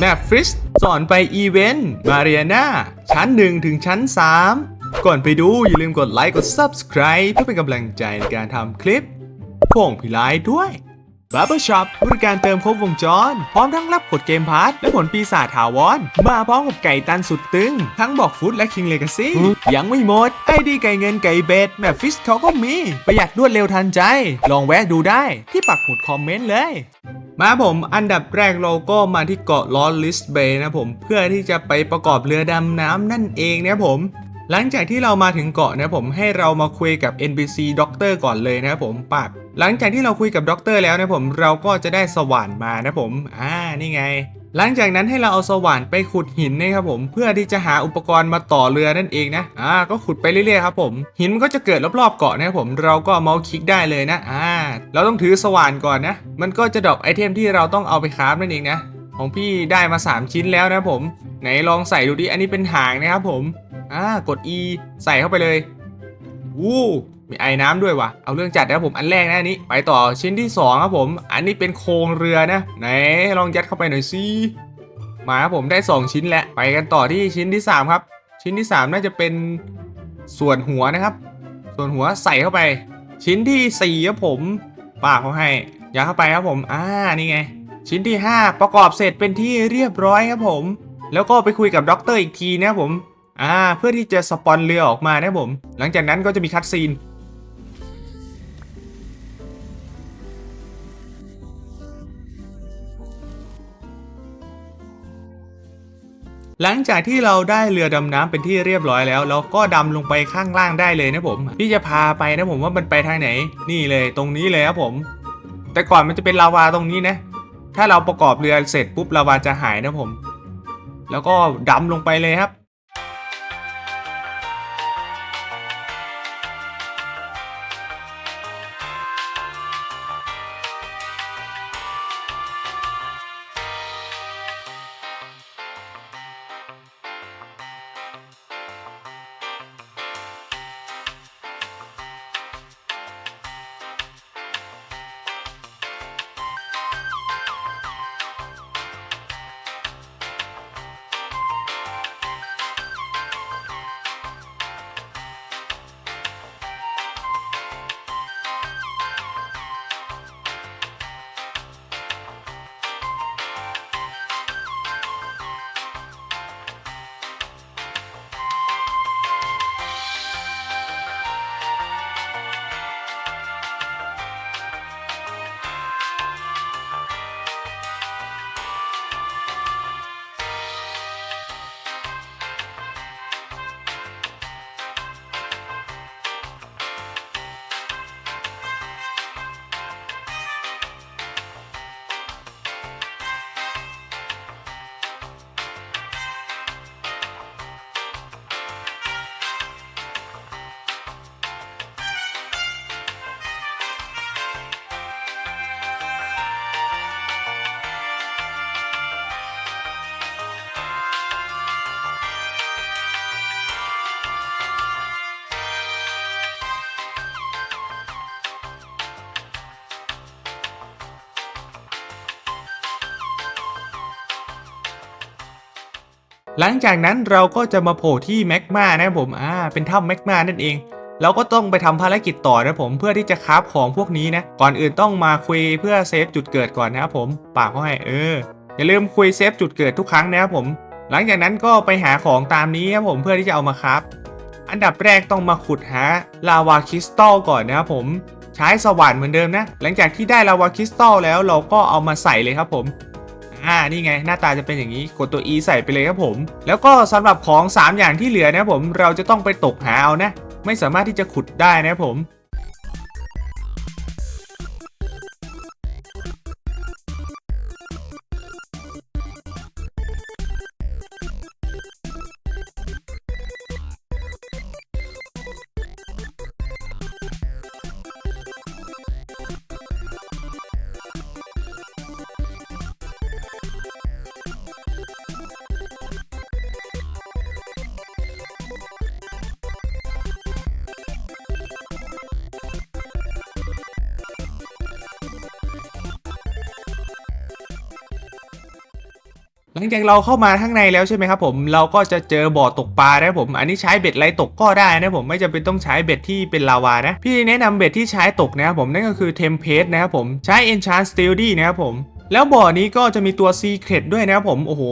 แมปฟริสสอนไปอีเวนต์มาเรียนาชั้น 1 ถึงชั้น 3 ก่อนไปดูอย่าลืมกดไลค์กด Subscribe เพื่อเป็นกำลังใจในการทำคลิปโป่งพิไลด้วย b a r b e r Shop บริการเติมครบวงจร พร้อมทั้งรับกดเกมพาร์ทและผลปีศาจถาวร มาพร้อมกับไก่ตันสุดตึง ทั้งบอกฟุตและคิงเลกาซี่ยังไม่หมด ไอดีไก่เงินไก่เบสแมฟฟิสเขาก็มี ประหยัดรวดเร็วทันใจ ลองแวะดูได้ที่ปักหมุดคอมเมนต์เลยมาผมอันดับแรกเราก็มาที่เกาะลอสลิสเบย์นะผมเพื่อที่จะไปประกอบเรือดำน้ำนั่นเองนะผมหลังจากที่เรามาถึงเกาะนะผมให้เรามาคุยกับ NPC ด็อกเตอร์ก่อนเลยนะครับผมปาก หลังจากที่เราคุยกับด็อกเตอร์แล้วนะผมเราก็จะได้สว่านมานะผมอ่านี่ไง หลังจากนั้นให้เราเอาสว่านไปขุดหินนะครับผม เพื่อที่จะหาอุปกรณ์มาต่อเรือนั่นเองนะอ่าก็ขุดไปเรื่อยๆครับผมหินมันก็จะเกิดรอบๆเกาะนะครับผมเราก็เมาส์คลิกได้เลยนะอ่าเราต้องถือสว่านก่อนนะ มันก็จะดรอปไอเทมที่เราต้องเอาไปคราฟนั่นเองนะของพี่ได้มา 3 ชิ้นแล้วนะผม ไหนลองใส่ดูดิอันนี้เป็นหางนะครับผมอ่ากด E ใส่เข้าไปเลยวู้ มีไอ้น้ำด้วยวะเอาเรื่องจัดนะครับผมอันแรกนะอันนี้ ไปต่อชิ้นที่สองครับผม อันนี้เป็นโครงเรือนะไหนลองยัดเข้าไปหน่อยสิมาครับผมได้ 2 ชิ้นแล้วไปกันต่อที่ชิ้นที่ 3 ครับ ชิ้นที่ 3 น่าจะเป็นส่วนหัวนะครับ ส่วนหัวใส่เข้าไป ชิ้นที่4ครับผมปากเขาให้ยัดเข้าไปครับผมอ่านี่ไง ชิ้นที่ 5 ประกอบเสร็จเป็นที่เรียบร้อยครับผม แล้วก็ไปคุยกับด็อกเตอร์อีกทีนะครับผมอ่าเพื่อที่จะสปอนเรือออกมานะครับผม หลังจากนั้นก็จะมีคัดซีน หลังจากที่เราได้เรือดำน้ำเป็นที่เรียบร้อยแล้ว เราก็ดำลงไปข้างล่างได้เลยนะผมพี่จะพาไปนะผมว่ามันไปทางไหน นี่เลยตรงนี้เลยครับผม แต่ก่อนมันจะเป็นลาวาตรงนี้นะ ถ้าเราประกอบเรือเสร็จปุ๊บลาวาจะหายนะผม แล้วก็ดำลงไปเลยครับ หลังจากนั้นเราก็จะมาโผล่ที่แมกมานะผมอ่าเป็นถ้ำแมกมานั่นเอง เราก็ต้องไปทำภารกิจต่อนะผมเพื่อที่จะคราฟของพวกนี้นะ ก่อนอื่นต้องมาคุยเพื่อเซฟจุดเกิดก่อนนะครับผมปากเขาให้เอออย่าลืมคุยเซฟจุดเกิดทุกครั้งนะครับผม หลังจากนั้นก็ไปหาของตามนี้ครับผมเพื่อที่จะเอามาคราฟอันดับแรกต้องมาขุดหาลาวาคริสตัลก่อนนะครับผม ใช้สว่านเหมือนเดิมนะ หลังจากที่ได้ลาวาคริสตัลแล้วเราก็เอามาใส่เลยครับผม อ่านี่ไง หน้าตาจะเป็นอย่างนี้กดตัว E ใส่ไปเลยครับผม แล้วก็สำหรับของ 3 อย่างที่เหลือนะผมเราจะต้องไปตกหาเอานะ ไม่สามารถที่จะขุดได้นะผม หลังจากเราเข้ามาข้างในแล้วใช่ไหมครับผมเราก็จะเจอบ่อตกปลานะครับผม อันนี้ใช้เบ็ดไรตกก็ได้นะผมไม่จำเป็นต้องใช้เบ็ดที่เป็นลาวานะ พี่แนะนำเบ็ดที่ใช้ตกนะครับผมนั่นก็คือเทมเพสนะครับผมใช้ Enchant Steel D นะครับผมแล้วบ่อนี้ก็จะมีตัว Secret ด้วยนะครับผม โอ้โห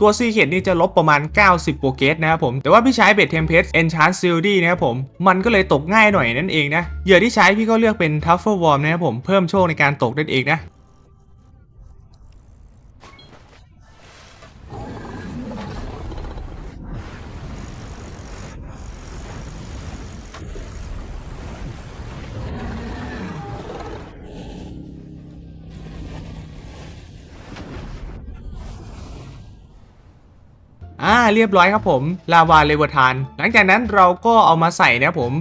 ตัว Secret นี่จะลบประมาณ 90โปรเกตนะครับผม แต่ว่าพี่ใช้เบ็ดเทมเพส Enchant Steel D นะครับผม มันก็เลยตกง่ายหน่อยนั่นเองนะ เหยื่อที่ใช้พี่ก็เลือกเป็น Truffle Worm นะครับผม เพิ่มโชคในการตกนั่นเองนะ อ่าเรียบร้อยครับผมลาวาเลเวอร์ทาน หลังจากนั้นเราก็เอามาใส่นะผม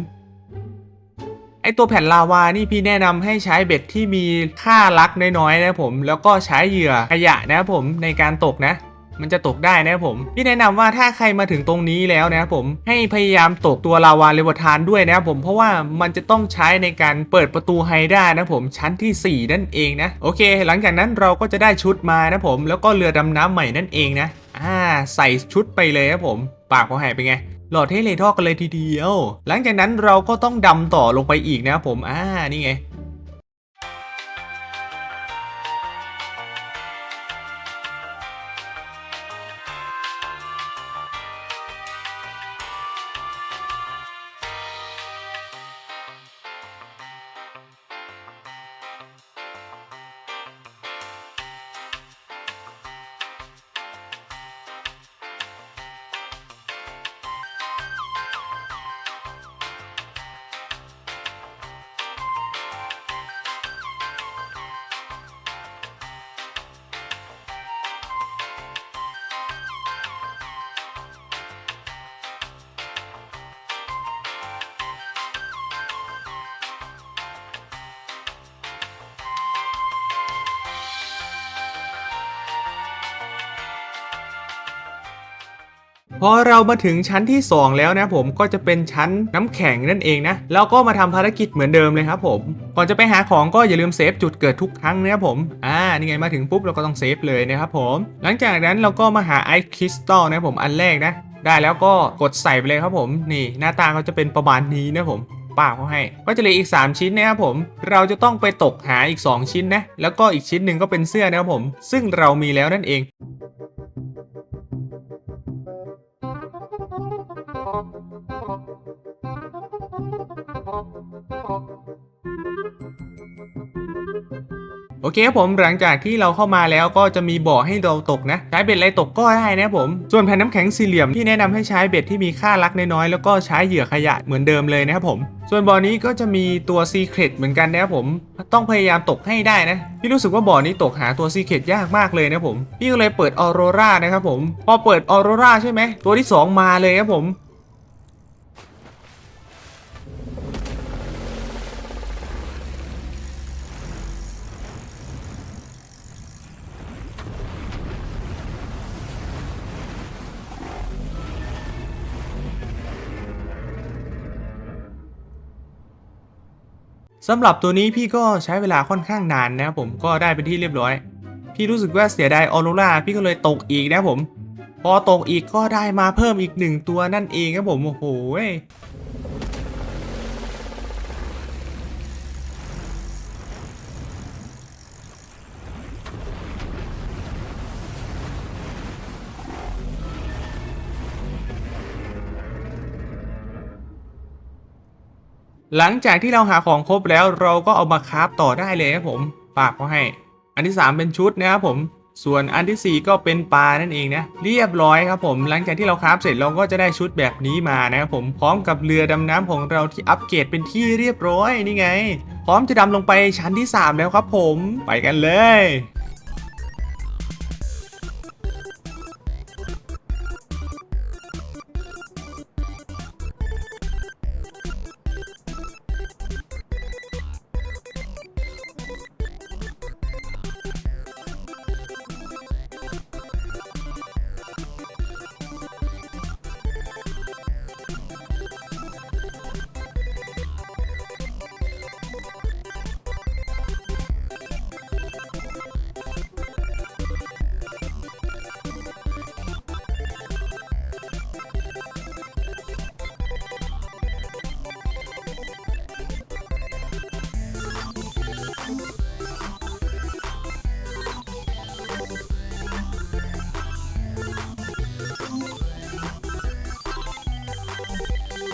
ไอตัวแผ่นลาวานี่พี่แนะนำให้ใช้เบ็ดที่มีค่ารักน้อยๆนะผม แล้วก็ใช้เหยื่อขยะนะผมในการตกนะ มันจะตกได้นะผมพี่แนะนำว่าถ้าใครมาถึงตรงนี้แล้วนะผมให้พยายามตกตัวลาวาเลเวอร์ทานด้วยนะผมเพราะว่ามันจะต้องใช้ในการเปิดประตูไฮด้านะผมชั้นทีสี่4 นั่นเองนะโอเค หลังจากนั้นเราก็จะได้ชุดมานะผมแล้วก็เรือดำน้ำใหม่นั่นเองนะ อ่าใส่ชุดไปเลยครับผม ปากเขาหายไปไง หลอดเทเลทอกกันเลยทีเดียว หลังจากนั้นเราก็ต้องดำต่อลงไปอีกนะครับผม อ่านี่ไง พอเรามาถึงชั้นที่ 2 แล้วนะผมก็จะเป็นชั้นน้ำแข็งนั่นเองนะแล้วก็มาทำภารกิจเหมือนเดิมเลยครับผมก่อนจะไปหาของก็อย่าลืมเซฟจุดเกิดทุกครั้งนะครับผมอ่านี่ไงมาถึงปุ๊บเราก็ต้องเซฟเลยนะครับผม หลังจากนั้นเราก็มาหาไอคริสตัลนะครับผมอันแรกนะได้แล้วก็กดใส่ไปเลยครับผมนี่หน้าตาเขาจะเป็นประมาณนี้นะผมป้าเขาให้ ก็จะเหลืออีก 3 ชิ้นนะครับผม เราจะต้องไปตกหาอีก 2 ชิ้นนะ แล้วก็อีกชิ้นหนึ่งก็เป็นเสื้อนะครับผม ซึ่งเรามีแล้วนั่นเอง โอเคครับผมหลังจากที่เราเข้ามาแล้วก็จะมีบ่อให้เราตกนะ ใช้เบ็ดอะไรตกก็ได้นะผม ส่วนแผ่นน้ำแข็งสี่เหลี่ยมที่แนะนำให้ใช้เบ็ดที่มีค่ารักน้อยๆแล้วก็ใช้เหยื่อขยะเหมือนเดิมเลยนะครับผม ส่วนบ่อนี้ก็จะมีตัวซีเครตเหมือนกันนะครับผม ต้องพยายามตกให้ได้นะพี่รู้สึกว่าบ่อนี้ตกหาตัวซีเครตยากมากเลยนะผมพี่ก็เลยเปิดออโรรานะครับผมพอเปิดออโรราใช่ไหมตัวที่สองมาเลยครับผม สำหรับตัวนี้พี่ก็ใช้เวลาค่อนข้างนานนะครับผมก็ได้ไปที่เรียบร้อย พี่รู้สึกว่าเสียดายออโรรา พี่ก็เลยตกอีกนะครับผม พอตกอีกก็ได้มาเพิ่มอีกหนึ่งตัวนั่นเองครับผมโอ้โห หลังจากที่เราหาของครบแล้วเราก็เอามาคราฟต่อได้เลยครับผมปากเขาให้ อันที่ 3 เป็นชุดนะครับผม ส่วนอันทีสี่ 4 ก็เป็นปลานั่นเองนะ เรียบร้อยครับผม หลังจากที่เราคราฟเสร็จเราก็จะได้ชุดแบบนี้มานะครับผมพร้อมกับเรือดำน้ำของเราที่อัปเกรดเป็นที่เรียบร้อยนี่ไง พร้อมจะดำลงไปชั้นที่ 3 แล้วครับผมไปกันเลย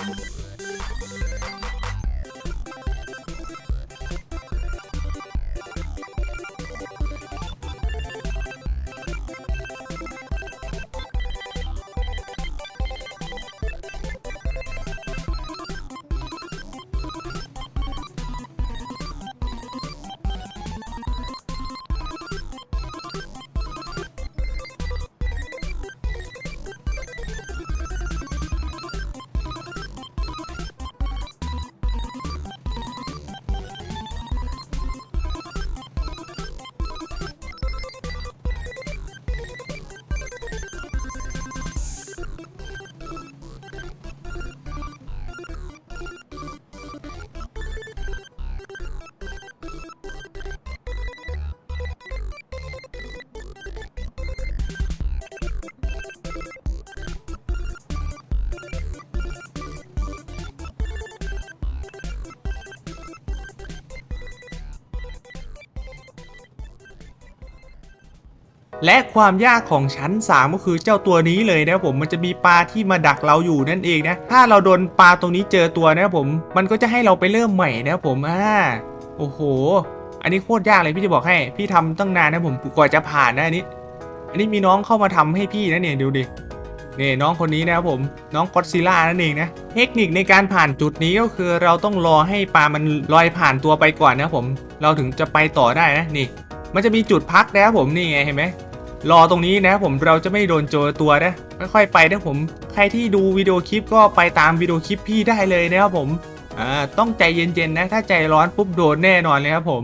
何? และความยากของชั้น 3 ก็คือเจ้าตัวนี้เลยนะผมมันจะมีปลาที่มาดักเราอยู่นั่นเองนะถ้าเราโดนปลาตรงนี้เจอตัวนะผม มันก็จะให้เราไปเริ่มใหม่นะผมอ่าโอ้โห อันนี้โคตรยากเลยพี่จะบอกให้ พี่ทำตั้งนานนะผมกว่าจะผ่านนะอันนี้ อันนี้มีน้องเข้ามาทำให้พี่นะเนี่ยดูดินี่น้องคนนี้นะครับผมน้องก็อดซิลล่านั่นเองนะเทคนิคในการผ่านจุดนี้ก็คือเราต้องรอให้ปลามันลอยผ่านตัวไปก่อนนะผม เราถึงจะไปต่อได้นะนี่ มันจะมีจุดพักนะครับผมนี่ไงเห็นไหม รอตรงนี้นะครับผมเราจะไม่โดนโจรตัวนะค่อยๆไปนะผมใครที่ดูวิดีโอคลิปก็ไปตามวิดีโอคลิปพี่ได้เลยนะครับผมอ่าต้องใจเย็นๆนะ ถ้าใจร้อนปุ๊บโดนแน่นอนเลยครับผม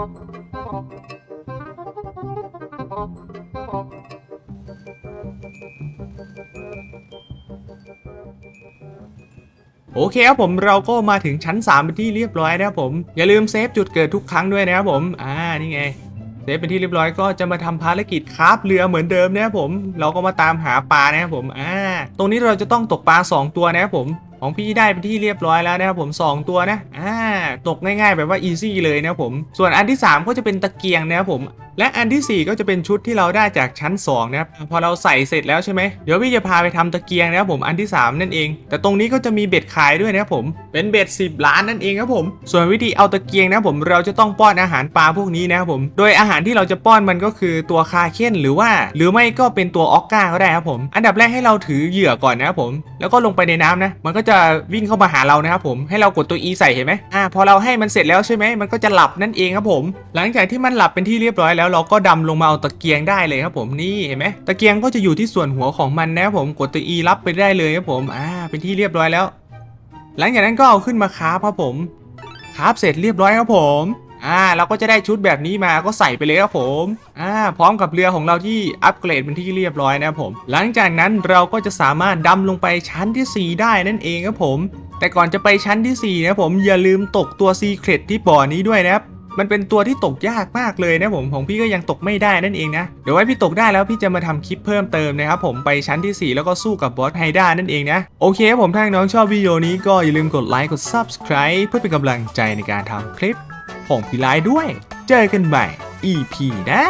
โอเคครับผมเราก็มาถึงชั้น3เป็นที่เรียบร้อยนะครับผม อย่าลืมเซฟจุดเกิดทุกครั้งด้วยนะครับผม อ่านี่ไงเซฟเป็นที่เรียบร้อยก็จะมาทำภารกิจคราฟเรือเหมือนเดิมนะครับผม เราก็มาตามหาปลานะครับผมอ่าตรงนี้เราจะต้องตกปลา 2 ตัวนะครับผม ของพี่ได้เป็นที่เรียบร้อยแล้วนะครับผม 2 ตัวนะอ่า ตกง่ายๆ แบบว่าอีซี่เลยนะผม ส่วนอันที่ 3 ก็จะเป็นตะเกียงนะครับผม และอันทีสี่ 4 ก็จะเป็นชุดที่เราได้จากชั้น2นะครับพอเราใส่เสร็จแล้วใช่ไหมเดี๋ยวพี่จะพาไปทำตะเกียงนะครับผมอันที่ 3 นั่นเอง แต่ตรงนี้ก็จะมีเบ็ดขายด้วยนะครับผมเป็นเบ็ด10 ล้านนั่นเองครับผม ส่วนวิธีเอาตะเกียงนะครับผมเราจะต้องป้อนอาหารปลาพวกนี้นะครับผม โดยอาหารที่เราจะป้อนมันก็คือตัวคาเคนหรือว่า หรือไม่ก็เป็นตัวออกก้าก็ได้ครับผม อันดับแรกให้เราถือเหยื่อก่อนนะครับผม แล้วก็ลงไปในน้ำนะ มันก็จะวิ่งเข้ามาหาเรานะครับผม ให้เรากดตัว E ใส่เห็นไหมอ่าพออเราให้มันเสร็จแล้วใช่ไหมมันก็จะหลับนั่นเองครับผม หลังจากที่มันหลับเป็นที่เรียบร้อยแล้วเราก็ดำลงมาเอาตะเกียงได้เลยครับผมนี่เห็นไหมตะเกียงก็จะอยู่ที่ส่วนหัวของมันนะครับผมกดตัว E รับไปได้เลยครับผมอ่าเป็นที่เรียบร้อยแล้ว หลังจากนั้นก็เอาขึ้นมาคาฟครับผมคาฟเสร็จเรียบร้อยครับผมอ่าเราก็จะได้ชุดแบบนี้มาก็ใส่ไปเลยครับผมอ่าพร้อมกับเรือของเราที่อัปเกรดเป็นที่เรียบร้อยนะครับผม หลังจากนั้นเราก็จะสามารถดำลงไปชั้นที่ 4 ได้นั่นเองครับผม แต่ก่อนจะไปชั้นที่ 4 นะผมอย่าลืมตกตัวซีเครตที่บ่อนี้ด้วยนะครับมันเป็นตัวที่ตกยากมากเลยนะผมของพี่ก็ยังตกไม่ได้นั่นเองนะ เดี๋ยวไว้พี่ตกได้แล้วพี่จะมาทำคลิปเพิ่มเติมนะครับผมไปชั้นที่ 4 แล้วก็สู้กับบอสไฮด้านั่นเองนะ โอเคครับผมถ้าน้องชอบวิดีโอนี้ก็อย่าลืมกดไลค์กด Subscribe เพื่อเป็นกำลังใจในการทำคลิปของพี่ไลด้วย เจอกันใหม่ EP หน้า